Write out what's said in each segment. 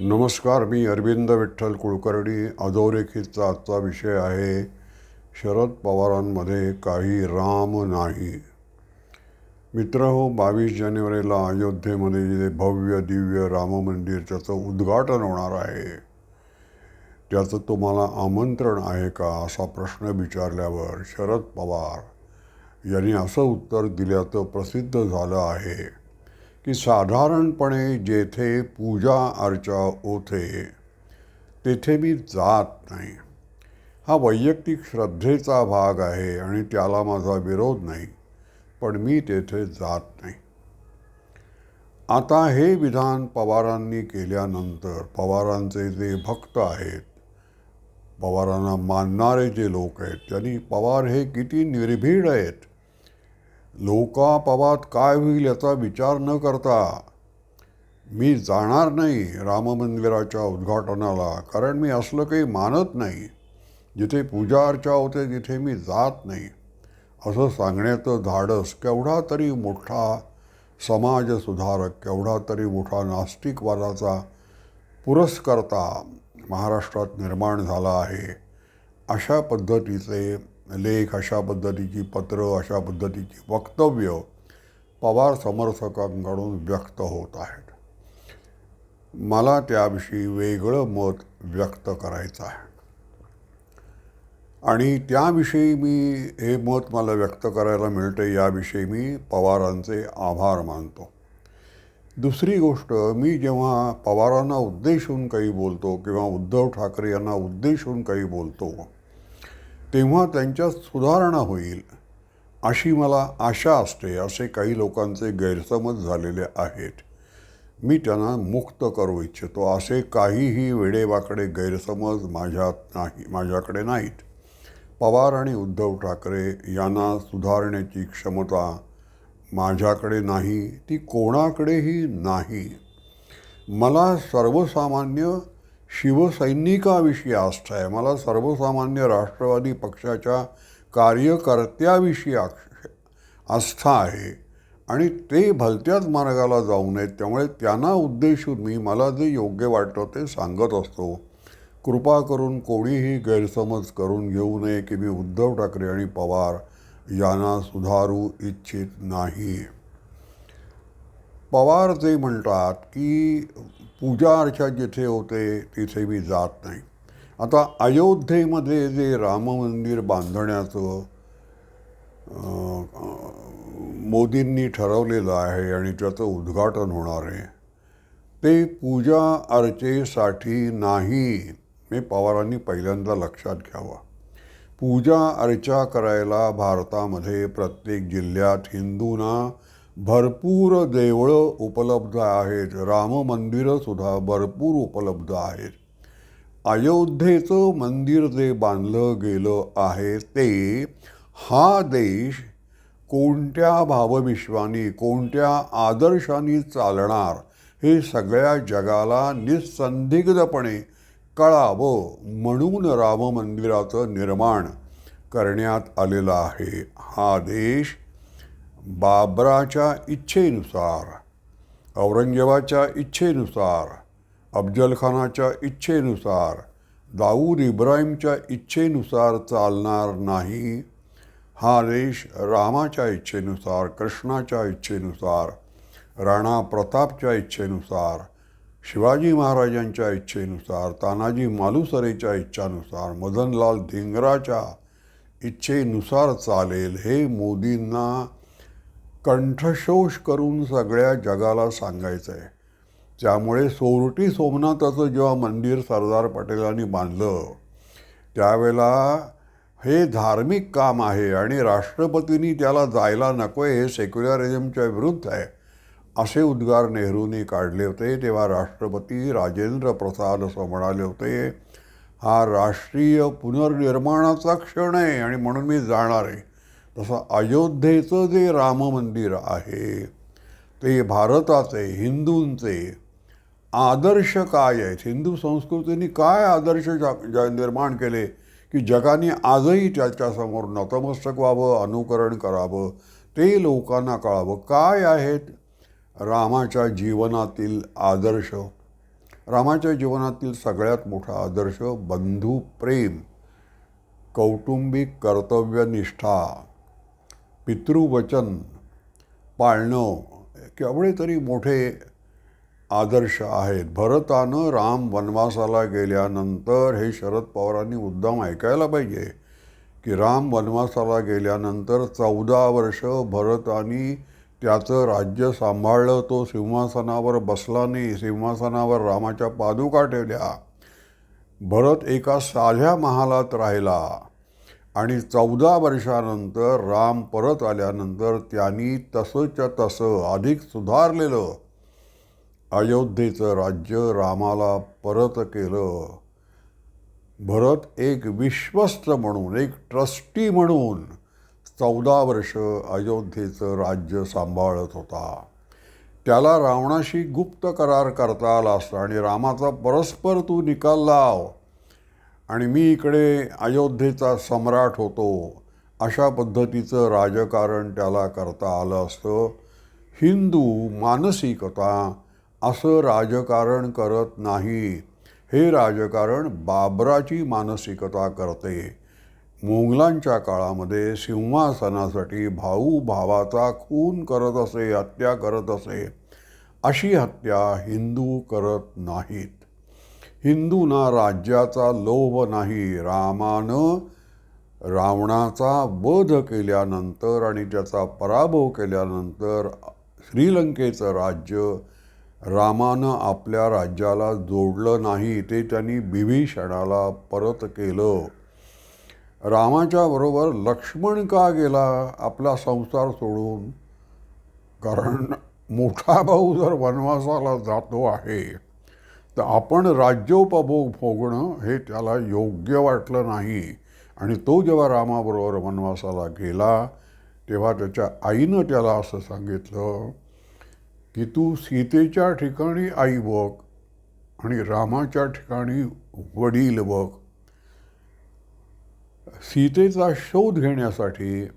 नमस्कार मी अरविंद विठ्ठल कुलकर्णी. अधोरेखितचा आजचा विषय आहे शरद पवारांमध्ये काही राम नाही. मित्र हो बावीस जानेवारीला अयोध्येमध्ये जे भव्य दिव्य राम मंदिर त्याचं उद्घाटन होणार आहे त्याचं तुम्हाला आमंत्रण आहे का असा प्रश्न विचारल्यावर शरद पवार यांनी असं उत्तर दिल्याचं प्रसिद्ध झालं आहे. की साधारणपणे जेथे पूजा अर्चा होते तेथे मी जात नाही. हा वैयक्तिक श्रद्धेचा भाग आहे आणि त्याला माझा विरोध नाही पण मी तेथे जात नाही. आता हे विधान पवारांनी केल्यानंतर पवारांचे जे भक्त आहेत पवारांना मानणारे जे लोक आहेत त्यांनी पवार हे किती निर्भीड आहेत लोकापवात काय होईल याचा विचार न करता मी जाणार नाही राममंदिराच्या उद्घाटनाला कारण मी असलं काही मानत नाही. जिथे पूजा अर्चा होते तिथे मी जात नाही. असं सांगण्याचं धाडस केवढा तरी मोठा समाजसुधारक केवढा तरी मोठा नास्तिकवादाचा पुरस्कर्ता महाराष्ट्रात निर्माण झाला आहे. अशा पद्धतीचे लेख अशा पद्धतीची पत्र अशा पद्धतीची वक्तव्य पवार समर्थकांकडून व्यक्त होत आहेत. मला त्याविषयी वेगळं मत व्यक्त करायचं आहे. आणि त्याविषयी मी हे मत मला व्यक्त करायला मिळते याविषयी मी पवारांचे आभार मानतो. दुसरी गोष्ट मी जेव्हा पवारांना उद्देशून काही बोलतो किंवा उद्धव ठाकरे यांना उद्देशून काही बोलतो तेव्हा त्यांच्यात सुधारणा होईल अशी मला आशा असते असे काही लोकांचे गैरसमज झालेले आहेत. मी त्यांना मुक्त करू इच्छितो असे काहीही वेडेवाकडे गैरसमज माझ्यात नाही माझ्याकडे नाहीत. पवार आणि उद्धव ठाकरे यांना सुधारण्याची क्षमता माझ्याकडे नाही ती कोणाकडेही नाही. मला सर्वसामान्य शिवसैनिकाविषयी आस्था आहे मला सर्वसामान्य राष्ट्रवादी पक्षाच्या कार्यकर्त्याविषयी आक्ष आस्था आहे. आणि ते भलत्याच मार्गाला जाऊ नयेत त्यामुळे त्यांना उद्देशून मी मला जे योग्य वाटतं ते सांगत असतो. कृपा करून कोणीही गैरसमज करून घेऊ नये की मी उद्धव ठाकरे आणि पवार यांना सुधारू इच्छित नाही. पवार जे म्हणतात की पूजा अर्चा जिथे होते तिथे मी जात नाही. आता अयोध्येमध्ये जे राम मंदिर बांधण्याचं मोदींनी ठरवलेलं आहे आणि त्याचं उद्घाटन होणार आहे ते पूजा अर्चेसाठी नाही. हे पवारांनी पहिल्यांदा लक्षात घ्यावं. पूजा अर्चा करायला भारतामध्ये प्रत्येक जिल्ह्यात हिंदूंना भरपूर देवळं उपलब्ध आहेत. राम मंदिरंसुद्धा भरपूर उपलब्ध आहेत. अयोध्येचं मंदिर जे बांधलं गेलं आहे ते हा देश कोणत्या भावविश्वानी कोणत्या आदर्शांनी चालणार हे सगळ्या जगाला निसंदिग्धपणे कळावं म्हणून राम मंदिराचं निर्माण करण्यात आलेलं आहे. हा देश बाबराच्या इच्छेनुसार औरंगजेबाच्या इच्छेनुसार अफजलखानाच्या इच्छेनुसार दाऊद इब्राहिमच्या इच्छेनुसार चालणार नाही. हा देश रामाच्या इच्छेनुसार कृष्णाच्या इच्छेनुसार राणा प्रतापच्या इच्छेनुसार शिवाजी महाराजांच्या इच्छेनुसार तानाजी मालुसरेच्या इच्छानुसार मदनलाल धिंगराच्या इच्छेनुसार चालेल हे मोदींना कंठशोष करून सगळ्या जगाला सांगायचं आहे त्यामुळे सोरटी सोमनाथाचं जेव्हा मंदिर सरदार पटेलांनी बांधलं त्यावेळेला हे धार्मिक काम आहे आणि राष्ट्रपतींनी त्याला जायला नको आहे हे सेक्युलरिझमच्या विरुद्ध आहे असे उद्गार नेहरूंनी काढले होते. तेव्हा राष्ट्रपती राजेंद्र प्रसाद असं म्हणाले होते हा राष्ट्रीय पुनर्निर्माणाचा क्षण आहे आणि म्हणून मी जाणार आहे. तसं अयोध्येचं जे राम मंदिर आहे ते भारताचे हिंदूंचे आदर्श काय आहेत? हिंदू संस्कृतीने काय आदर्श जा निर्माण केले की जगाने आजही त्याच्यासमोर नतमस्तक व्हावं अनुकरण करावं ते लोकांना कळावं? काय आहेत रामाच्या जीवनातील आदर्श? रामाच्या जीवनातील सगळ्यात मोठा आदर्श बंधू प्रेम कौटुंबिक कर्तव्यनिष्ठा. पितृवचन पाळणं केवढे तरी मोठे आदर्श आहेत. भरतानं राम वनवासाला गेल्यानंतर हे शरद पवारांनी मुद्दाम ऐकायला पाहिजे की राम वनवासाला गेल्यानंतर चौदा वर्ष भरतानी त्याचं राज्य सांभाळलं तो सिंहासनावर बसला नाही सिंहासनावर रामाच्या पादुका ठेवल्या. भरत एका साध्या महालात राहिला. आणि चौदा वर्षानंतर राम परत आल्यानंतर त्यांनी तसंच्या तसं अधिक सुधारलेलं. अयोध्येचं राज्य रामाला परत केलं. भरत एक विश्वस्त म्हणून एक ट्रस्टी म्हणून चौदा वर्ष अयोध्येचं राज्य सांभाळत होता. त्याला रावणाशी गुप्त करार करता आला असता आणि रामाचा परस्पर तू निकाल लाव. आणि मी इकडे अयोध्येचा सम्राट होतो अशा पद्धतीचं राजकारण त्याला करता आलं असतं. हिंदू मानसिकता असं राजकारण करत नाही. हे राजकारण बाबराची मानसिकता करते. मोंगलांच्या काळामध्ये सिंहासनासाठी भाऊ भावाचा खून करत असे हत्या करत असे अशी हत्या हिंदू करत नाहीत. हिंदूंना राज्याचा लोभ नाही रामानं. रावणाचा वध केल्यानंतर आणि त्याचा पराभव केल्यानंतर श्रीलंकेचं राज्य रामानं आपल्या राज्याला जोडलं नाही ते त्यांनी बिभीषणाला परत केलं. रामाच्या बरोबर लक्ष्मण का गेला आपला संसार सोडून? कारण मोठा भाऊ जर वनवासाला जातो आहे तर आपण राज्योपभोग भोगणं हे त्याला योग्य वाटलं नाही. आणि तो जेव्हा रामाबरोबर वनवासाला गेला तेव्हा त्याच्या आईनं त्याला असं सांगितलं की तू सीतेच्या ठिकाणी आई बघ आणि रामाच्या ठिकाणी वडील बघ. सीतेचा शोध घेण्यासाठी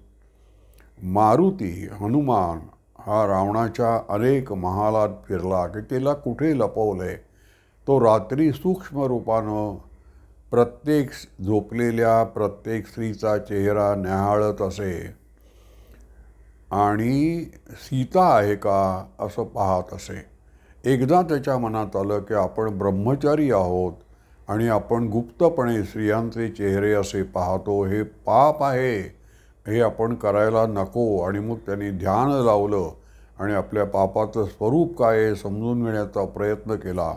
मारुती हनुमान हा रावणाच्या अनेक महालात फिरला की त्याला कुठे लपवलंय? तो रात्री सूक्ष्म रूपानं प्रत्येक झोपलेल्या प्रत्येक स्त्रीचा चेहरा न्याहाळत असे. आणि सीता आहे का असं पाहत असे. एकदा त्याच्या मनात आलं की आपण ब्रह्मचारी आहोत आणि आपण गुप्तपणे स्त्रियांचे चेहरे असे पाहतो हे पाप आहे. हे आपण करायला नको. आणि मग त्यांनी ध्यान लावलं आणि आपल्या पापाचं स्वरूप काय आहे समजून घेण्याचा प्रयत्न केला.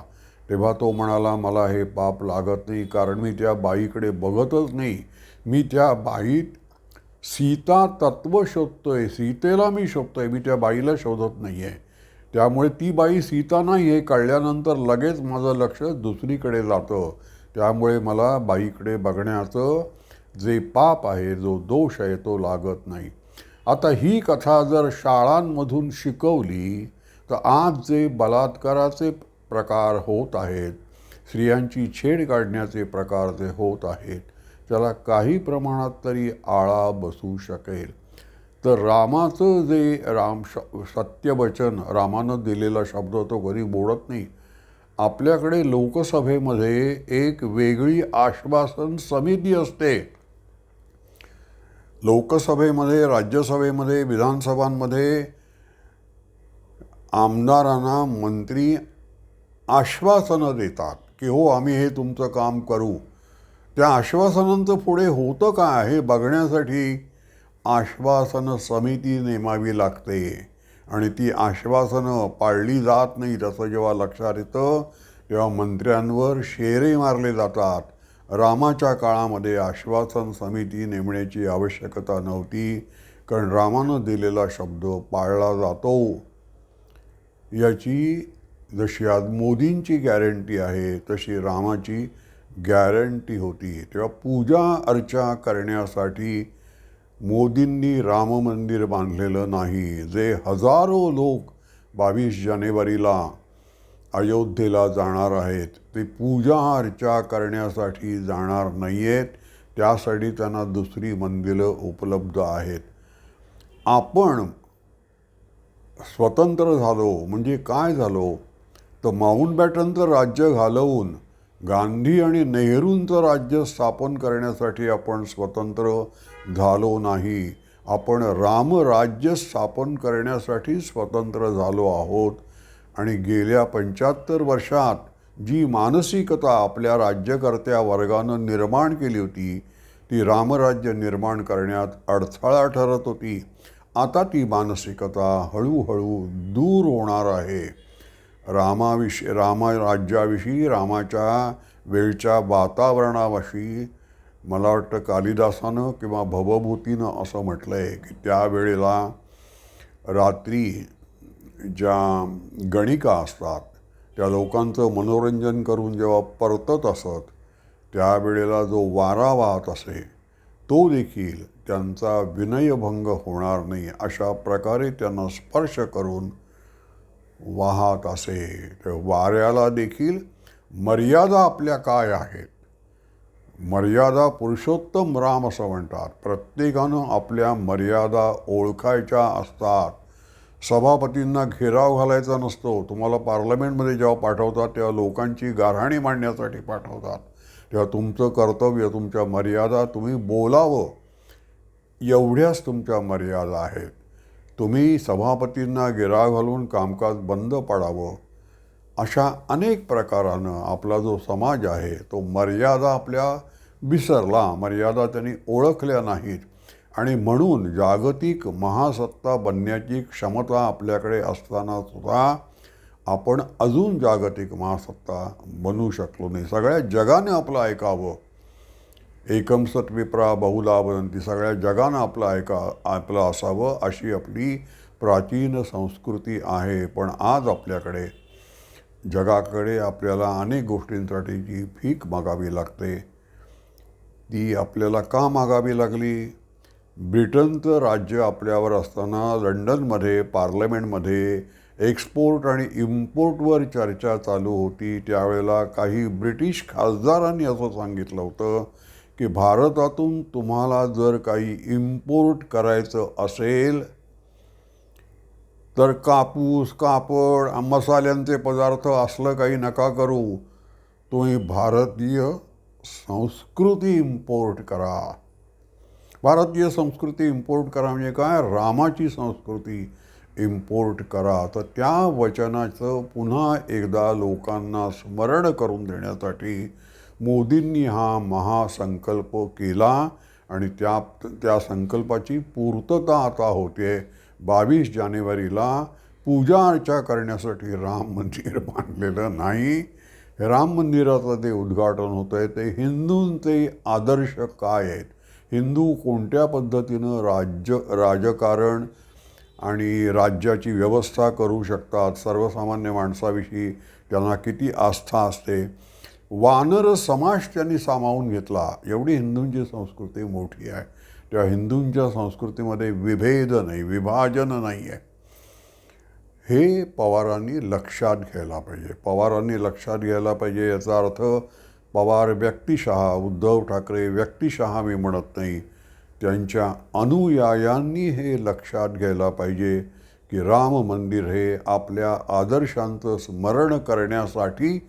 तेव्हा तो म्हणाला मला हे पाप लागत नाही कारण मी त्या बाईकडे बघतच नाही. मी त्या बाईत सीता तत्व शोधतोय सीतेला मी शोधतोय मी त्या बाईला शोधत नाही आहे त्यामुळे ती बाई सीता नाही हे कळल्यानंतर लगेच माझं लक्ष दुसरीकडे जातं. त्यामुळे मला बाईकडे बघण्याचं जे पाप आहे जो दोष आहे तो लागत नाही. आता ही कथा जर शाळांमधून शिकवली तर आज जे बलात्काराचे प्रकार होत आहेत. स्त्रियांची छेड काढण्याचे प्रकार जे होत आहेत त्याला काही प्रमाणात तरी आळा बसू शकेल. तर रामाचं जे राम श सत्यवचन रामानं दिलेला शब्द तो कधी बोलत नाही. आपल्याकडे लोकसभेमध्ये एक वेगळी आश्वासन समिती असते. लोकसभेमध्ये राज्यसभेमध्ये विधानसभांमध्ये आमदारांना मंत्री आश्वासनं देतात की हो आम्ही हे तुमचं काम करू. त्या आश्वासनांचं पुढे होतं काय हे बघण्यासाठी आश्वासन समिती नेमावी लागते. आणि ती आश्वासनं पाळली जात नाही तसं जेव्हा लक्षात येतं तेव्हा मंत्र्यांवर शेरे मारले जातात. रामाच्या काळामध्ये आश्वासन समिती नेमण्याची आवश्यकता नव्हती कारण रामानं दिलेला शब्द पाळला जातो. याची जशी आज मोदींची गॅरंटी आहे तशी रामाची गॅरंटी होती. तेव्हा पूजा अर्चा करण्यासाठी मोदींनी राम मंदिर बांधलेलं नाही. जे हजारो लोक बावीस जानेवारीला अयोध्येला जाणार आहेत ते पूजा अर्चा करण्यासाठी जाणार नाही आहेत त्यासाठी त्यांना दुसरी मंदिरं उपलब्ध आहेत. आपण स्वतंत्र झालो. म्हणजे काय झालो? तर माऊंटबॅटनचं राज्य घालवून गांधी आणि नेहरूंचं राज्य स्थापन करण्यासाठी आपण स्वतंत्र झालो नाही. आपण रामराज्य स्थापन करण्यासाठी स्वतंत्र झालो आहोत. आणि गेल्या पंच्याहत्तर वर्षात जी मानसिकता आपल्या राज्यकर्त्या वर्गानं निर्माण केली होती ती रामराज्य निर्माण करण्यात अडथळा ठरत होती. आता ती मानसिकता हळूहळू दूर होणार आहे. रामाविषयी रामा राज्याविषयी रामाच्या वेळच्या वातावरणाविषयी मला वाटतं कालिदासानं किंवा भवभूतीनं असं म्हटलं आहे की त्यावेळेला रात्री ज्या गणिका असतात त्या लोकांचं मनोरंजन करून जेव्हा परतत असत त्यावेळेला जो वारा वाहत असे तो देखील त्यांचा विनयभंग होणार नाही अशा प्रकारे त्यांना स्पर्श करून वाहत असे. तर वाऱ्याला देखील मर्यादा आपल्या काय आहेत? मर्यादा पुरुषोत्तम राम असं म्हणतात. प्रत्येकानं आपल्या मर्यादा ओळखायच्या असतात. सभापतींना घेराव घालायचा नसतो. तुम्हाला पार्लमेंटमध्ये जेव्हा पाठवतात तेव्हा लोकांची गारहाणी मांडण्यासाठी पाठवतात. तेव्हा तुमचं कर्तव्य तुमच्या मर्यादा तुम्ही बोलावं. एवढ्याच तुमच्या मर्यादा आहेत. तुम्ही सभापतींना गिरा घालून कामकाज बंद पाडावं अशा अनेक प्रकारानं आपला जो समाज आहे तो मर्यादा आपल्या विसरला. मर्यादा त्यांनी ओळखल्या नाहीत. आणि म्हणून जागतिक महासत्ता बनण्याची क्षमता आपल्याकडे असताना सुद्धा आपण अजून जागतिक महासत्ता बनू शकलो नाही. सगळ्या जगाने आपलं ऐकावं. एकम सत्विप्रा बहुला वदंती सगळ्या जगानं आपलं ऐका आपलं असावं अशी आपली प्राचीन संस्कृती आहे. पण आज आपल्याकडे जगाकडे आपल्याला अनेक गोष्टींसाठीची फीक मागावी लागते. ती आपल्याला का मागावी लागली? ब्रिटनचं राज्य आपल्यावर असताना लंडनमध्ये पार्लमेंटमध्ये एक्सपोर्ट आणि इम्पोर्टवर चर्चा चालू होती. त्यावेळेला काही ब्रिटिश खासदारांनी असं सांगितलं होतं की भारतातून तुम्हाला जर काही इम्पोर्ट करायचं असेल तर कापूस कापड मसाल्यांचे पदार्थ असलं काही नका करू. तुम्ही भारतीय संस्कृती इम्पोर्ट करा. भारतीय संस्कृती इम्पोर्ट करा म्हणजे काय? रामाची संस्कृती इम्पोर्ट करा. तर त्या वचनाचं पुन्हा एकदा लोकांना स्मरण करून देण्यासाठी मोदींनी हा महासंकल्प केला आणि त्या त्या संकल्पाची पूर्तता आता होते. बावीस जानेवारीला पूजा अर्चा करण्यासाठी राम मंदिर बांधलेलं नाही. राम मंदिराचं जे उद्घाटन होतं आहे ते हिंदूंचे आदर्श काय आहेत? हिंदू कोणत्या पद्धतीनं राज्य राजकारण आणि राज्याची व्यवस्था करू शकतात? सर्वसामान्य माणसाविषयी त्यांना किती आस्था असते? वानर समाज त्यांनी सामावून घेतला. एवढी हिंदूंची संस्कृती मोठी आहे. त्या हिंदूंच्या संस्कृतीमध्ये विभेद नाही विभाजन नाही आहे. हे पवारांनी लक्षात घ्यायला पाहिजे. पवारांनी लक्षात घ्यायला पाहिजे याचा अर्थ पवार व्यक्तिशहा उद्धव ठाकरे व्यक्तिशहा मी म्हणत नाही. त्यांच्या अनुयायांनी हे लक्षात घ्यायला पाहिजे की राम मंदिर हे आपल्या आदर्शांचं स्मरण करण्यासाठी